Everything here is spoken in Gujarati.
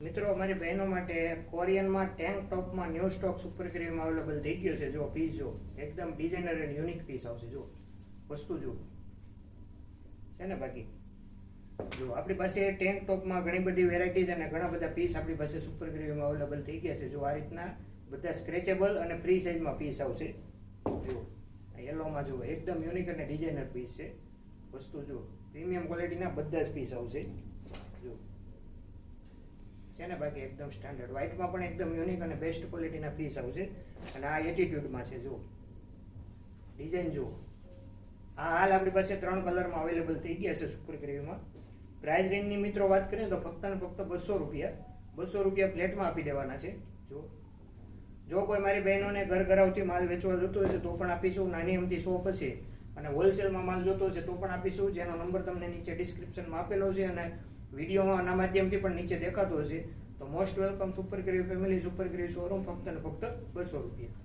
મિત્રો, અમારી બહેનો માટે કોરિયનમાં tank ટોપમાં new stock super cream available થઈ ગયો છે. જો પીસ જો એકદમ ડિઝાઇનર એન્ડ યુનિક પીસ આવશે. જો વસ્તુ જો છે ને બાકી? જો આપણી પાસે ટેન્ક ટોપમાં ઘણી બધી વેરાયટીઝ અને ઘણા બધા પીસ આપણી પાસે સુપર ક્રીમ અવેલેબલ થઈ ગયા છે. જો આ રીતના બધા સ્ક્રેચેબલ અને ફ્રી સાઇઝમાં પીસ આવશે. જો યલોમાં જો એકદમ યુનિક અને ડિઝાઇનર પીસ છે. વસ્તુ જો પ્રીમિયમ ક્વોલિટીના બધા જ પીસ આવશે. છે ને, બાકી એકદમ સ્ટાન્ડર્ડ વ્હાઇટમાં પણ એકદમ યુનિક અને બેસ્ટ ક્વોલિટીના પીસ આવશે. અને આ એટીટ્યુડમાં છે જો ડિઝાઇન જુઓ. આ હાલ આપણી પાસે ત્રણ કલરમાં અવેલેબલ થઈ ગયા છે સુપર ગ્રેવીમાં પ્રાઇસ રેન્જની મિત્રો વાત કરીએ તો ફક્ત ને ફક્ત બસો રૂપિયા. બસો રૂપિયા ફ્લેટમાં આપી દેવાના છે. જો જો કોઈ મારી બહેનોને ઘર ઘરાવથી માલ વેચવા જોતો હશે તો પણ આપીશું. નાની અમથી શોપ હશે. અને હોલસેલમાં માલ જોતો હશે તો પણ આપીશું. જેનો નંબર તમને નીચે ડિસ્ક્રિપ્શનમાં આપેલો છે અને વિડીયોમાં આના માધ્યમથી પણ નીચે દેખાતો હશે. તો most welcome super gravy family super gravy showroom ફક્ત ને ફક્ત બસો રૂપિયા.